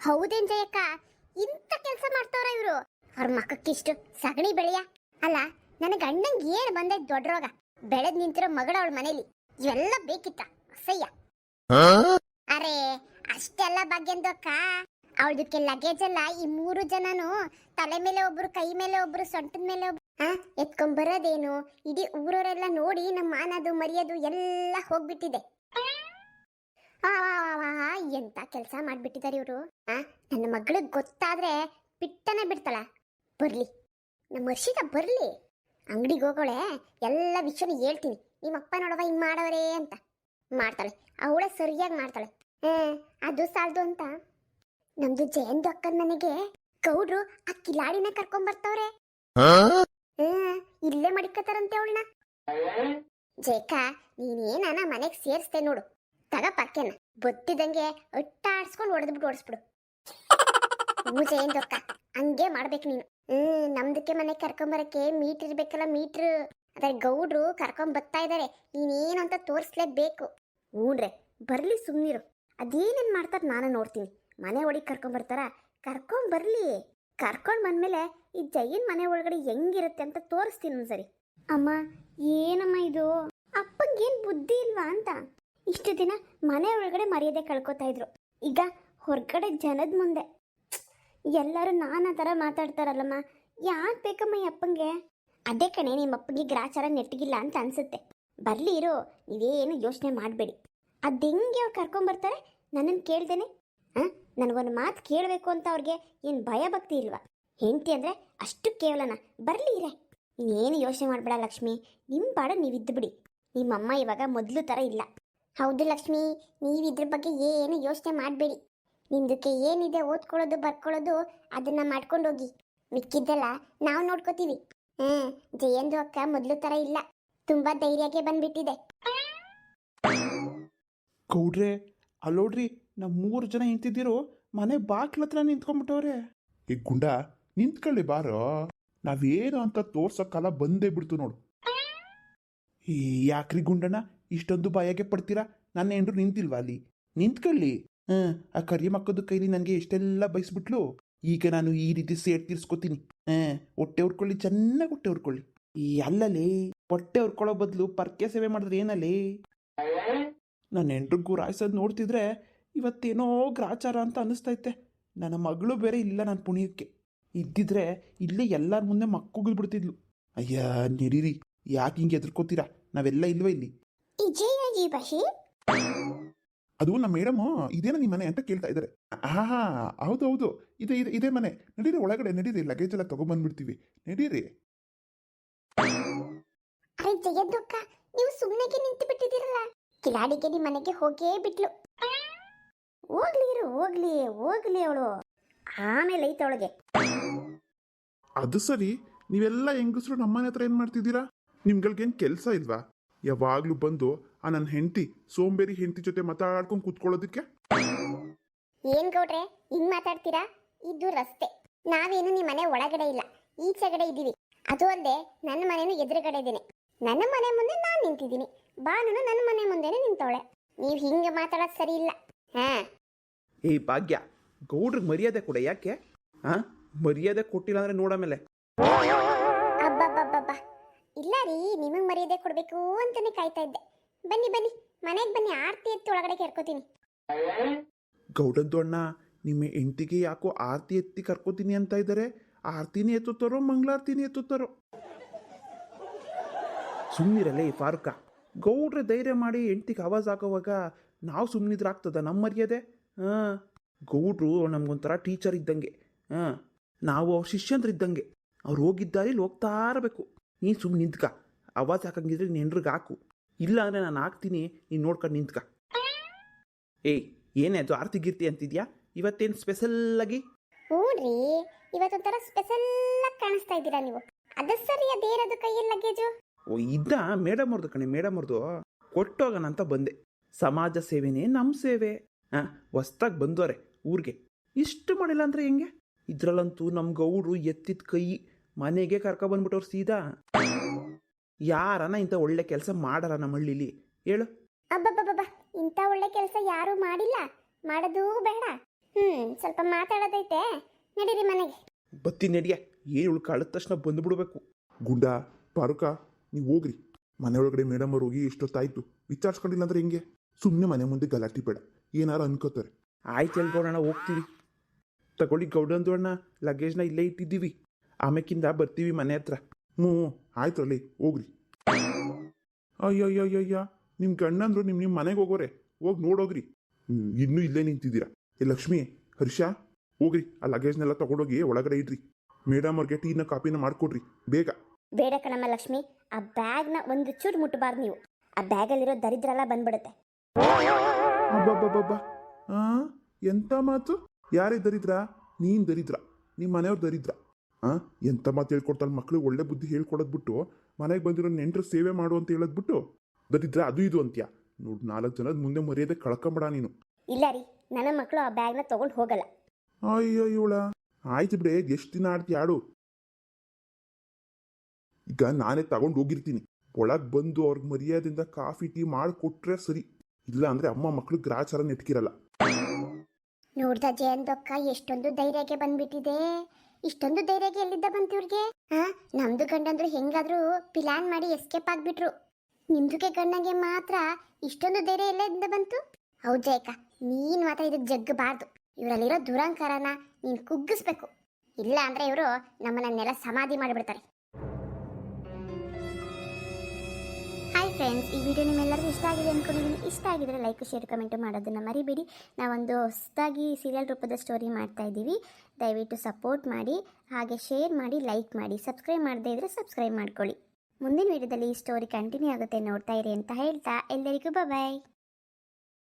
ಹೌದೇನ್ ಜಯಕ್ಕ. ಇಂಥ ಕೆಲಸ ಮಾಡ್ತವ್ರ ಇವ್ರು. ಅವ್ರ ಮಕ್ಕಕ್ಕಿಷ್ಟು ಸಗಣಿ ಬೆಳೆಯ? ಅಲ್ಲ ನನ್ನ ಗಂಡಂಗ್ ಏನ್ ಬಂದೈತ್ ದೊಡ್ಡ ರೋಗ? ಬೆಳೆದ್ ನಿಂತಿರೋ ಮಗಳ ಅವಳ ಮನೇಲಿ. ಇವೆಲ್ಲ ಬೇಕಿತ್ತ? ಅಸಯ್ಯ ಅರೆ ಅಷ್ಟೆಲ್ಲ ಭಾಗ್ಯಂದಕ್ಕ. ಅವಳದಕ್ಕೆ ಲಗೇಜ್ ಎಲ್ಲ ಈ ಮೂರು ಜನನು ತಲೆ ಮೇಲೆ ಒಬ್ರು ಕೈ ಮೇಲೆ ಒಬ್ರು ಸೊಂಟದ ಮೇಲೆ ಒಬ್ರು. ಎತ್ಕೊಂಡ್ ಬರೋದೇನು? ಇಡೀ ಊರವರೆಲ್ಲ ನೋಡಿ ನಮ್ಮ ಮಾನದು ಮರ್ಯಾದು ಎಲ್ಲ ಹೋಗ್ಬಿಟ್ಟಿದೆ. ಎಂತ ಕೆಲಸ ಮಾಡ್ಬಿಟ್ಟಿದ್ದಾರೆ ಇವರು. ಆ ನನ್ನ ಮಗಳಿಗೆ ಗೊತ್ತಾದ್ರೆ ಬಿಟ್ಟನೆ ಬಿಡ್ತಾಳ. ಬರ್ಲಿ. ನಮ್ಮ ವರ್ಷಿತ ಬರ್ಲಿ. ಅಂಗಡಿಗೆ ಹೋಗೋಳೆ ಎಲ್ಲ ವಿಷಯನ ಹೇಳ್ತೀನಿ. ನಿಮ್ಮ ಅಪ್ಪ ನೋಡವ ಹಿಂಗ್ ಮಾಡೋರೇ ಅಂತ. ಮಾಡ್ತಾಳೆ. ಅವಳೆ ಸರಿಯಾಗಿ ಮಾಡ್ತಾಳೆ. ಹ್ಮ್ ಅದು ಸಾಲದು ಅಂತ. ನಮ್ದು ಜಯಂತ ಅಕ್ಕನ ಮನೆಗೆ ಗೌಡ್ರು ಆ ಕಿಲಾಡಿನ ಕರ್ಕೊಂಡ್ ಬರ್ತಾವ್ರೆ. ಹ್ಮ್ ಇಲ್ಲೇ ಮಡಿಕತಾರಂತೆ ಅವಳನ್ನ ಜೇಕ ನೀನೇನ ಮನೆಗ್ ಸೇರ್ಸ್ತೆ ನೋಡು. ತಗ ಪಕ್ಕೆನ ಬೊತ್ತಿದಂಗೆ ಅಟ್ಟಾಡ್ಸ್ಕೊಂಡು ಹೊಡೆದ್ಬಿಟ್ಟು ಓಡಿಸ್ಬಿಡು. ಪೂಜೆ ಏನ್ದೊಕ್ಕ ಹಂಗೆ ಮಾಡ್ಬೇಕು ನೀನು. ಹ್ಮ್, ನಮ್ದಕ್ಕೆ ಮನೆ ಕರ್ಕೊಂಬರಕ್ಕೆ ಮೀಟ್ರ್ ಇರ್ಬೇಕಲ್ಲ, ಮೀಟ್ರ್. ಅದ್ರ ಗೌಡ್ರು ಕರ್ಕೊಂಡ್ ಬರ್ತಾ ಇದಾರೆ. ನೀನೇನು ಅಂತ ತೋರಿಸ್ಲೇಬೇಕು. ಹ್ಞೂನ್ರೆ ಬರ್ಲಿ ಸುಮ್ನಿರು. ಅದೇನೇನ್ ಮಾಡ್ತಾರ ನಾನು ನೋಡ್ತೀನಿ. ಮನೆ ಒಳಗೆ ಕರ್ಕೊಂಡ್ ಬರ್ತಾರ ಕರ್ಕೊಂಡ್ ಬರ್ಲಿ. ಕರ್ಕೊಂಡ್ ಬಂದ್ಮೇಲೆ ಈ ಜೈನ್ ಮನೆ ಒಳಗಡೆ ಹೆಂಗಿರುತ್ತೆ ಅಂತ ತೋರಿಸ್ತೀನಿ ಒಂದ್ಸರಿ. ಅಮ್ಮ, ಏನಮ್ಮ ಇದು? ಅಪ್ಪಂಗೇನ್ ಬುದ್ಧಿ ಇಲ್ವಾ ಅಂತ? ಇಷ್ಟು ದಿನ ಮನೆ ಒಳಗಡೆ ಮರ್ಯಾದೆ ಕಳ್ಕೊತಾ ಇದ್ರು. ಈಗ ಹೊರಗಡೆ ಜನದ ಮುಂದೆ. ಎಲ್ಲರೂ ನಾನಾ ಥರ ಮಾತಾಡ್ತಾರಲ್ಲಮ್ಮ. ಯಾಕೆ ಬೇಕಮ್ಮ ಈ ಅಪ್ಪಂಗೆ? ಅದೇ ಕಣೆ ನಿಮ್ಮ ಅಪ್ಪಂಗೆ ಗ್ರಾಚಾರ ನೆಟ್ಟಿಗಿಲ್ಲ ಅಂತ ಅನ್ಸುತ್ತೆ. ಬರ್ಲಿ ಇರೋ, ನೀವೇನು ಯೋಚನೆ ಮಾಡಬೇಡಿ. ಹೆಂಗೆ ಅವ್ರು ಕರ್ಕೊಂಬರ್ತಾರೆ ನನ್ನನ್ನು ಕೇಳ್ದೇನೆ. ಹಾಂ ನನಗೊಂದು ಮಾತು ಕೇಳಬೇಕು ಅಂತ ಅವ್ರಿಗೆ ಏನು ಭಯ ಭಕ್ತಿ ಇಲ್ವಾ? ಹೆಂಡತಿ ಅಂದರೆ ಅಷ್ಟು ಕೇವಲನ. ಬರಲಿ ಇರೇ. ನೀನೇನು ಯೋಚನೆ ಮಾಡಬೇಡ ಲಕ್ಷ್ಮಿ. ನಿಮ್ಮ ಪಾಡ ನೀವಿದ್ದು ಬಿಡಿ. ನಿಮ್ಮಮ್ಮ ಇವಾಗ ಮೊದಲು ಥರ ಇಲ್ಲ. ಹೌದು ಲಕ್ಷ್ಮಿ, ನೀವು ಇದ್ರ ಬಗ್ಗೆ ಏನು ಯೋಚನೆ ಮಾಡಬೇಡಿ. ನಿಮ್ದಕ್ಕೆ ಏನಿದೆ ಓದ್ಕೊಳ್ಳೋದು, ಬರ್ಕೊಳ್ಳೋದು ಅದನ್ನ ಮಾಡ್ಕೊಂಡು ಹೋಗಿ. ಮಿಕ್ಕಿದ್ದೆಲ್ಲ ನಾವು ನೋಡ್ಕೋತೀವಿ. ಹ್ಮ್, ಜಯಂದು ಅಕ್ಕ ಮೊದಲು ತರ ಇಲ್ಲ. ತುಂಬಾ ಧೈರ್ಯಕ್ಕೆ ಬಂದ್ಬಿಟ್ಟಿದೆ. ಗೌಡ್ರೆ ಅಲ್ಲೋಡ್ರಿ ನಾವು ಮೂರು ಜನ ನಿಂತಿದ್ದೀರೋ ಮನೆ ಬಾಕ್ಲ ಹತ್ರ ನಿಂತ್ಕೊಂಡ್ಬಿಟ್ಟವ್ರೆ. ಈ ಗುಂಡ, ನಿಂತ್ಕೊಳ್ಳಿ ಬಾರೋ. ನಾವೇನು ಅಂತ ತೋರ್ಸಕ್ಕಲ್ಲ ಬಂದೇ ಬಿಡ್ತು ನೋಡು. ಈ ಯಾಕ್ರಿ ಗುಂಡಣ್ಣ? ಇಷ್ಟೊಂದು ಭಯಕ್ಕೆ ಪಡ್ತೀರಾ? ನನ್ನ ಹೆಂಡ್ರು ನಿಂತಿಲ್ವಾ ಅಲ್ಲಿ? ನಿಂತ್ಕೊಳ್ಳಿ. ಹ್ಮ್ ಆ ಕರಿಯ ಮಕ್ಕದ ಕೈಲಿ ನನಗೆ ಎಷ್ಟೆಲ್ಲ ಬಯಸ್ಬಿಟ್ಲು? ಈಗ ನಾನು ಈ ರೀತಿ ಸೇಟ್ ತೀರ್ಸ್ಕೊತೀನಿ. ಹಾಂ, ಹೊಟ್ಟೆ ಉರ್ಕೊಳ್ಳಿ ಚೆನ್ನಾಗಿ ಹೊಟ್ಟೆ ಉರ್ಕೊಳ್ಳಿ ಈ ಅಲ್ಲಲ್ಲಿ ಹೊಟ್ಟೆ ಹುರ್ಕೊಳ್ಳೋ ಬದಲು ಪರ್ಕೆ ಸೇವೆ ಮಾಡಿದ್ರೆ ಏನಲ್ಲಿ ನನ್ನ ಹೆಂಡ್ರಿಗೂ ಗುರಾಯ್ಸೋದು ನೋಡ್ತಿದ್ರೆ ಇವತ್ತೇನೋ ಗ್ರಾಚಾರ ಅಂತ ಅನ್ನಿಸ್ತೈತೆ. ನನ್ನ ಮಗಳು ಬೇರೆ ಇಲ್ಲ ನಾನು ಪುಣ್ಯಕ್ಕೆ. ಇದ್ದಿದ್ರೆ ಇಲ್ಲೇ ಎಲ್ಲರ ಮುಂದೆ ಮಕ್ಕಳು ಬಿಡ್ತಿದ್ಲು ಅಯ್ಯ, ನಿರೀರಿ, ಯಾಕೆ ಹಿಂಗೆ ಎದುರ್ಕೋತೀರಾ ನಾವೆಲ್ಲ ಇಲ್ವೇ ಇಲ್ಲಿ? ಭಾಷೆ ಅದು ನಮ್ಮ ಮೇಡಮ್ ಇದೇನ ನಿಮ್ಮ ಮನೆ ಅಂತ ಕೇಳ್ತಾ ಇದ್ದಾರೆ. ಹಾ ಹಾ ಹೌದು ಹೌದು. ಇದೆ ಇದೆ ಇದೇ ಮನೆ. ನಡೀರಿ ಒಳಗಡೆ ನಡೀರಿ. ಲಗೇಜ್ ಎಲ್ಲ ತಗೊಂಡ್ಬಂದ್ಬಿಡ್ತೀವಿ ನಡೀರಿ. ಅರೆ ನೀವು ಸುಮ್ಮನೆಗೆ ನಿಂತು ಬಿಟ್ಟಿದ್ದೀರಲ್ಲ. ಕಿಲಾಡಿಗೆ ನಿಮ್ಮ ಮನೆಗೆ ಹೋಗೇ ಬಿಟ್ಲು. ಹೋಗ್ಲಿ ಇರು ಹೋಗ್ಲಿ ಹೋಗ್ಲಿ ಅವಳು. ಆಮೇಲೆ ಐತೆ ಅವಳಿಗೆ. ಅದು ಸರಿ. ನೀವೆಲ್ಲ ಹೆಂಗಸರು ನಮ್ಮನೆ ಹತ್ರ ಏನ್ ಮಾಡ್ತಿದ್ದೀರಾ? ನಿಮ್ಗಳ್ಗೇನು ಕೆಲಸ ಇಲ್ವಾ? ಯಾವಾಗಲೂ ಬಂದು ಆ ನನ್ನ ಹೆಂಡತಿ ಸೋಂಬೇರಿ ಹೆಂಡತಿ ಜೊತೆ ಮಾತಾಡ್ಕೊಂಡು ಕೂತ್ಕೊಳ್ಳೋದಕ್ಕೆ? ಏನ್ ಗೌಡ್ರೆ ಹಿಂಗ್ ಮಾತಾಡ್ತೀರಾ? ಇದು ರಸ್ತೆ. ನಾವೇನು ನಿಮ್ಮ ಮನೆ ಒಳಗಡೆ ಇಲ್ಲ ಈಚೆಗಡೆ ಇದ್ದೀವಿ ಅದು ಅಲ್ಲದೆ ನನ್ನ ಮನೆನೂ ಎದುರುಗಡೆ ಇದ್ದೀನಿ ನನ್ನ ಮನೆ ಮುಂದೆ ನಾನು ನಿಂತಿದ್ದೀನಿ ಬಾನುನು ನನ್ನ ಮನೆ ಮುಂದೆನೆ ನಿಂತವಳೆ. ನೀವು ಹಿಂಗೆ ಮಾತಾಡೋದು ಸರಿ ಇಲ್ಲ. ಹಾ. ಏ ಭಾಗ್ಯ ಗೌಡ್ರಿಗೆ ಮರ್ಯಾದೆ ಕೊಡ ಯಾಕೆ? ಹಾ ಮರ್ಯಾದೆ ಕೊಟ್ಟಿಲ್ಲ ಅಂದ್ರೆ ನೋಡಮೇಲೆ. ಅಬ್ಬಬ್ಬಬ್ಬಬ್ಬ ಇಲ್ಲ ರೀ, ನಿಮಗೆ ಮರ್ಯಾದೆ ಕೊಡಬೇಕು ಅಂತಾನೆ ಕಾಯ್ತಾ ಇದ್ದೆ. ಬನ್ನಿ ಬನ್ನಿ, ಮನೆಗೆ ಬನ್ನಿ, ಆರತಿ ಎತ್ತಿ ಒಳಗಡೆ ಕರ್ಕೋತೀನಿ ಗೌಡಂದು ಅಣ್ಣ, ನಿಮ್ಮ ಹೆಂಡತಿಗೆ ಯಾಕೋ ಆರತಿ ಎತ್ತಿ ಕರ್ಕೋತೀನಿ ಅಂತ ಇದ್ದಾರೆ ಆರತಿನೇ ಎತ್ತುತ್ತಾರೋ, ಮಂಗಳಾರತಿನೇ ಎತ್ತುತ್ತಾರೋ? ಸುಮ್ಮನಿರಲ್ಲೇ ಈ ಫಾರುಕ. ಗೌಡ್ರೆ ಧೈರ್ಯ ಮಾಡಿ ಹೆಂಡ್ತಿಗೆ ಆವಾಜ್ ಹಾಕೋವಾಗ ನಾವು ಸುಮ್ಮನಿದ್ರೆ ಆಗ್ತದ ನಮ್ಮ ಮರ್ಯಾದೆ? ಹಾಂ. ಗೌಡ್ರು ನಮ್ಗೊಂಥರ ಟೀಚರ್ ಇದ್ದಂಗೆ. ಹಾಂ. ನಾವು ಅವ್ರ ಶಿಷ್ಯಂದ್ರ ಇದ್ದಂಗೆ ಅವ್ರು ಹೋಗಿದ್ದಾರೆ ಇಲ್ಲಿ ಹೋಗ್ತಾ ಇರಬೇಕು. ನೀನು ಸುಮ್ಮನೆ ನಿಂತ್ಕ. ಆವಾಜ್ ಹಾಕಂಗಿದ್ರೆ ನೀನು ಹೆಂಡ್ರಿಗೆ ಹಾಕು. ಇಲ್ಲ ಅಂದರೆ ನಾನು ಹಾಕ್ತೀನಿ ನೀನು ನೋಡ್ಕೊಂಡು ನಿಂತ್ಕ. ಏಯ್ ಏನೇ ಅದು ಆರ್ತಿ ಗೀರ್ತಿ ಅಂತಿದ್ಯಾ? ಇವತ್ತೇನು ಸ್ಪೆಷಲ್ಲಾಗಿ ಇವತ್ತು ಇವತ್ತೊಂಥರ ಸ್ಪೆಷಲ್ ಆಗಿ ಕಾಣಿಸ್ತಾ ಇದ್ದೀರಾ ನೀವು. ಅದು ಸರಿ ಅದೇನದು ಕೈಯಲ್ಲಿ ಲಗೇಜು ಓ ಇದ್ದ ಮೇಡಮ್ ಅವ್ರದ್ದು ಕಣೆ ಮೇಡಮ್ ಅವ್ರದ್ದು ಕೊಟ್ಟೋಗೋಣ ಅಂತ ಬಂದೆ. ಸಮಾಜ ಸೇವೆನೇ ನಮ್ಮ ಸೇವೆ. ಹಾಂ ಹೊಸ್ದಾಗಿ ಬಂದೋರೆ ಊರಿಗೆ. ಇಷ್ಟು ಮಾಡಿಲ್ಲ ಅಂದರೆ ಹೆಂಗೆ? ಇದ್ರಲ್ಲಂತೂ ನಮ್ಮ ಗೌಡ್ರು ಎತ್ತಿದ ಕೈ ಮನೆಗೆ ಕರ್ಕೊಬಂದ್ಬಿಟ್ಟವ್ರು ಸೀದಾ. ಯಾರನ ಇಂಥ ಒಳ್ಳೆ ಕೆಲಸ ಮಾಡಾರ ನಮ್ಮ ಹಳ್ಳಿಲಿ? ಹೇಳು. ಅಬ್ಬಬ್ಬಬ್ಬ ಇಂಥ ಒಳ್ಳೆ ಕೆಲಸ ಯಾರೂ ಮಾಡಿಲ್ಲ. ಮಾಡೋದು ಬೇಡ. ಹ್ಮ್ ಸ್ವಲ್ಪ ಮಾತಾಡೋದೈತೆ. ನಡೀರಿ ಮನೆಗೆ. ಬತ್ತಿ ನಡಿಯ ಏನು ಇವಳು ಕಳೆದ ತಕ್ಷಣ ಬಂದುಬಿಡ್ಬೇಕು. ಗುಂಡ ಪಾರುಕ ನೀವು ಹೋಗ್ರಿ. ಮನೆ ಒಳಗಡೆ ಮೇಡಮ್ ಅವ್ರು ಹೋಗಿ ಇಷ್ಟೊತ್ತಾಯ್ತು ವಿಚಾರಿಸ್ಕೊಂಡಿಲ್ಲ ಅಂದ್ರೆ ಹೆಂಗೆ? ಸುಮ್ಮನೆ ಮನೆ ಮುಂದೆ ಗಲಾಟಿ ಬೇಡ. ಏನಾರು ಅನ್ಕೋತಾರೆ. ಆಯ್ತು ಹೇಳ್ಕೊಡೋಣ ಹೋಗ್ತೀವಿ ತಗೊಳ್ಳಿ ಗೌಡಂದು ಅಣ್ಣ ಲಗೇಜ್ನ ಇಲ್ಲೇ ಇಟ್ಟಿದ್ದೀವಿ. ಆಮೇಕಿಂದ ಬರ್ತೀವಿ ಮನೆ ಹತ್ರ. ಹ್ಞೂ ಆಯ್ತು ಅಲ್ಲಿ ಹೋಗ್ರಿ. ಅಯ್ಯೋ ಅಯ್ಯೋ ಅಯ್ಯೋ ಅಯ್ಯ ನಿಮ್ಮ ಗಂಡಂದ್ರು ನಿಮ್ಮ ನಿಮ್ಮ ಮನೆಗೆ ಹೋಗೋರೆ. ಹೋಗಿ ನೋಡೋಗ್ರಿ. ಇನ್ನೂ ಇಲ್ಲೇ ನಿಂತಿದ್ದೀರಾ? ಏ ಲಕ್ಷ್ಮಿ ಹರ್ಷ ಹೋಗ್ರಿ ಆ ಲಗೇಜ್ನೆಲ್ಲ ತಗೊಂಡೋಗಿ ಒಳಗಡೆ ಇಡ್ರಿ. ಮೇಡಮ್ ಅವ್ರಿಗೆ ಟೀನ ಕಾಪಿನ ಮಾಡ್ಕೊಡ್ರಿ ಬೇಗ. ಬೇಡ ಕಣಮ್ಮ ಲಕ್ಷ್ಮಿ ಆ ಬ್ಯಾಗ್ನ ಒಂದು ಚೂರು ಮುಟ್ಟಬಾರ್ದು ನೀವು. ಆ ಬ್ಯಾಗಲ್ಲಿರೋ ದರಿದ್ರ ಎಲ್ಲ ಬಂದ್ಬಿಡುತ್ತೆ. ಅಬ್ಬಬ್ಬಬ್ಬಬ್ಬ. ಆ ಎಂತ ಮಾತು? ಯಾರೇ ದರಿದ್ರ? ನೀನ್ ದರಿದ್ರ? ನಿಮ್ಮ ಮನೆಯವ್ರು ದರಿದ್ರ? ಆ? ಎಂತ ಮಾತು ಹೇಳ್ಕೊಡ್ತಾಳೆ ಮಕ್ಳಿಗೆ ಒಳ್ಳೆ ಬುದ್ಧಿ ಹೇಳ್ಕೊಡೋದು ಬಿಟ್ಟು ಮನೆಗೆ ಬಂದಿರೋ ನೆಂಟರು ಸೇವೆ ಮಾಡು ಅಂತ ಹೇಳೋದ್ಬಿಟ್ಟು ಬದಿದ್ರೆ ಅದು ಇದು ಅಂತ್ಯ? ನೋಡು ನಾಲ್ಕು ಜನದ ಮುಂದೆ ಮರ್ಯಾದೆ ಕಳ್ಕೊಂಬೇಡ ನೀನು. ಇಲ್ಲ ರೀ ನನ್ನ ಮಕ್ಕಳು ಆ ಬ್ಯಾಗ್ನ ತಗೊಂಡು ಹೋಗಲ್ಲ. ಅಯ್ಯೋ ಇವಳ. ಆಯ್ತು ಬಿಡೆ ಎಷ್ಟು ದಿನ ಆಡ್ತಿ ಆಡು. ಈಗ ನಾನೇ ತಗೊಂಡು ಹೋಗಿರ್ತೀನಿ. ಒಳಗೆ ಬಂದು ಅವ್ರಿಗೆ ಮರ್ಯಾದೆಯಿಂದ ಕಾಫಿ ಟೀ ಮಾಡಿಕೊಟ್ರೆ ಸರಿ. ಇಲ್ಲ ಅಂದ್ರೆ ಅಮ್ಮ ಮಕ್ಕಳು ಗ್ರಾಚಾರ ನೆಟ್ಕಿರಲ್ಲ. ನೋಡ್ದ ಜಯಂತಕ್ಕ ಎಷ್ಟೊಂದು ಧೈರ್ಯಕ್ಕೆ ಬಂದ್ಬಿಟ್ಟಿದೆ. ಇಷ್ಟೊಂದು ಧೈರ್ಯಕ್ಕೆ ಎಲ್ಲಿದ್ದ ಬಂತು ಇವ್ರಿಗೆ ಹಾ ನಮ್ದು ಗಂಡಂದ್ರು ಹೆಂಗಾದ್ರೂ ಪ್ಲಾನ್ ಮಾಡಿ ಎಸ್ಕೇಪ್ ಆಗ್ಬಿಟ್ರು. ನಿಮ್ದುಕೆ ಗಂಡಂಗೆ ಮಾತ್ರ ಇಷ್ಟೊಂದು ಧೈರ್ಯ ಎಲ್ಲಿಂದ ಬಂತು? ಹೌದ್ ಜಯಕ ನೀನ್ ಮಾತ್ರ ಇದಕ್ಕೆ ಜಗ್ಗಬಾರ್ದು. ಇವರಲ್ಲಿರೋ ದುರಂಕಾರನ ನೀನ್ ಕುಗ್ಗಿಸ್ಬೇಕು. ಇಲ್ಲ ಅಂದ್ರೆ ಇವರು ನಮ್ಮನ್ನೆಲ್ಲ ಸಮಾಧಿ ಮಾಡಿಬಿಡ್ತಾರೆ. ಫ್ರೆಂಡ್ಸ್, ಈ ವಿಡಿಯೋ ನಿಮ್ಮೆಲ್ಲರಿಗೂ ಇಷ್ಟ ಆಗಿದೆ ಅಂದ್ಕೊಂಡಿದ್ದೀನಿ ಇಷ್ಟ ಆಗಿದ್ರೆ ಲೈಕ್ ಶೇರ್ ಕಮೆಂಟ್ ಮಾಡೋದನ್ನು ಮರಿಬೇಡಿ. ನಾವೊಂದು ಹೊಸದಾಗಿ ಸೀರಿಯಲ್ ರೂಪದ ಸ್ಟೋರಿ ಮಾಡ್ತಾ ಇದ್ದೀವಿ. ದಯವಿಟ್ಟು ಸಪೋರ್ಟ್ ಮಾಡಿ, ಹಾಗೆ ಶೇರ್ ಮಾಡಿ ಲೈಕ್ ಮಾಡಿ ಸಬ್ಸ್ಕ್ರೈಬ್ ಮಾಡದೇ ಇದ್ದರೆ ಸಬ್ಸ್ಕ್ರೈಬ್ ಮಾಡ್ಕೊಳ್ಳಿ. ಮುಂದಿನ ವಿಡಿಯೋದಲ್ಲಿ ಈ ಸ್ಟೋರಿ ಕಂಟಿನ್ಯೂ ಆಗುತ್ತೆ ನೋಡ್ತಾ ಇರಿ ಅಂತ ಹೇಳ್ತಾ, ಎಲ್ಲರಿಗೂ ಬಾಯ್